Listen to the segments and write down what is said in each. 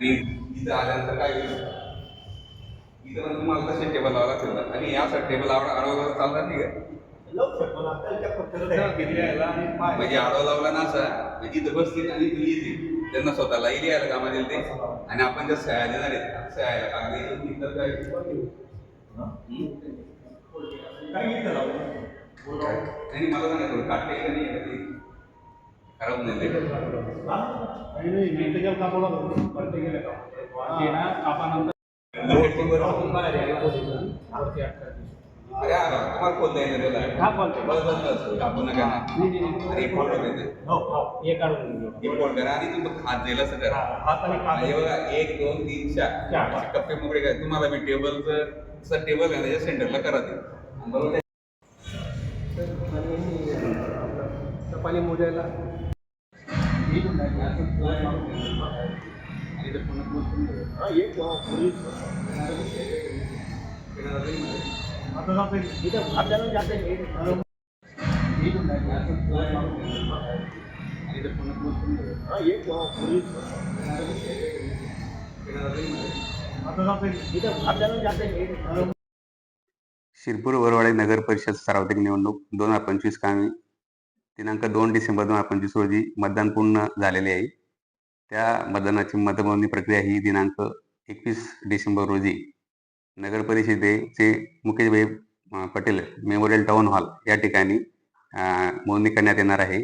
आणि इथं आल्यानंतर काय होईल? इथं पण तुम्हाला तसे टेबल लावा लागतील ना. आणि असं टेबल आवड अडवलं चालणार नाही का? म्हणजे आडवा लावला ना असा म्हणजे इथं बसतील आणि इथून येतील. त्यांना स्वतःला लिहायला कामा दिलं ते. आणि आपण जर सह्या देणार आहेत सह्याला कागद तिथं काय? हम्म? आणि मला सांगा थोडं काटते का नाही? खराब नाही? अरे हा, तुम्हाला. हा. अरे, करा आणि तुम्ही हात जाईल असं करा. हे बघा एक दोन तीन चार. कप्पे मोकळे काय? तुम्हाला मी टेबलचं टेबल आहे सेंटरला करा ते. बरोबर पाणी मोजायला. शिरपूर वरवाडे नगर परिषद सार्वत्रिक निवडणूक दोन हजार पंचवीस कामी दिनांक दोन डिसेंबर दोन हजार पंचवीस रोजी मतदान पूर्ण झालेले आहे. त्या मतदानाची मतमोजणी प्रक्रिया ही दिनांक एकवीस डिसेंबर रोजी नगर परिषदेचे Mukeshbhai Patel memorial town hall या ठिकाणी मोजणी करण्यात येणार आहे.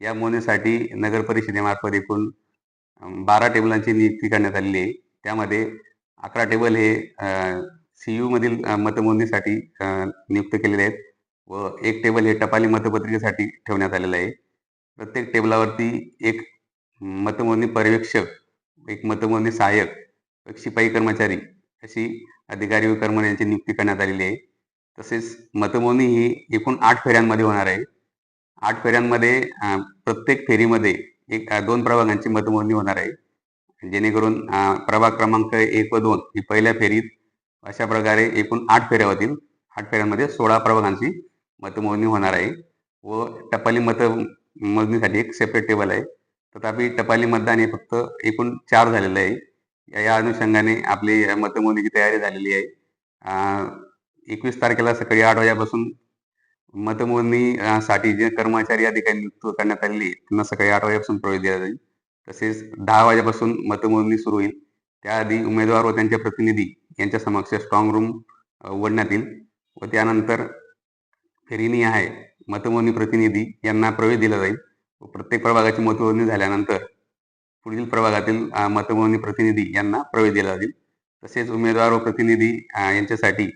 या मोजणीसाठी नगर परिषदेमार्फत एकूण बारा टेबलांची नियुक्ती करण्यात आलेली आहे. त्यामध्ये अकरा टेबल हे सी यू मधील मतमोजणीसाठी नियुक्त केलेले आहेत. व एक टेबल हे टपाली मतपत्रिकेसाठी ठेवण्यात आलेलं आहे. प्रत्येक टेबलावरती एक मतमोजणी पर्यवेक्षक एक मतमोजणी सहाय्यक एक शिपाई कर्मचारी अशी अधिकारी व कर्मचाऱ्यांची नियुक्ती करण्यात आलेली आहे. तसेच मतमोजणी ही एकूण आठ फेऱ्यांमध्ये होणार आहे. आठ फेऱ्यांमध्ये प्रत्येक फेरीमध्ये एक दोन प्रभागांची मतमोजणी होणार आहे. जेणेकरून प्रभाग क्रमांक एक व दोन ही पहिल्या फेरीत अशा प्रकारे एकूण आठ फेऱ्या होतील. आठ फेऱ्यांमध्ये सोळा प्रभागांची मतमोजणी होणार आहे व टपाली मत मोजणीसाठी एक सेपरेट टेबल आहे. तथापि टपाली मतदान हे फक्त एकूण चार झालेलं आहे. या- या अनुषंगाने आपली मतमोजणीची तयारी झालेली आहे. एकवीस तारखेला सकाळी आठ वाजेपासून मतमोजणी साठी जे कर्मचारी अधिकारी नियुक्त करण्यात आलेली आहे, त्यांना सकाळी आठ वाजेपासून प्रवेश दिला जाईल. तसेच दहा वाजेपासून मतमोजणी सुरू होईल. त्याआधी उमेदवार व त्यांचे प्रतिनिधी यांच्या समक्ष स्ट्रॉंग रूम उघडण्यात येईल व त्यानंतर फेरीनी आहे. मतमोजणी प्रतिनिधी यांना प्रवेश दिला जाईल. प्रत्येक प्रभागाची मतमोजणी झाल्यानंतर पुढील प्रभागातील मतमोनी मतमोजणी प्रतिनिधी यांना प्रवेश दिला जाईल. तसेच उमेदवार व प्रतिनिधी यांच्यासाठी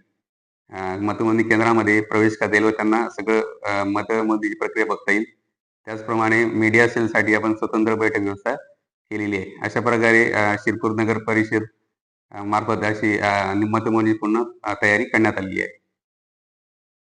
अ, मतमोजणी केंद्रामध्ये प्रवेश करता येईल व त्यांना सगळं अ, मतमोजणीची प्रक्रिया बघता येईल. त्याचप्रमाणे मीडिया सेलसाठी आपण स्वतंत्र बैठक व्यवस्था केलेली आहे. अशा प्रकारे शिरपूर नगर परिषद मार्फत अशी मतमोजणी पूर्ण तयारी करण्यात आलेली आहे.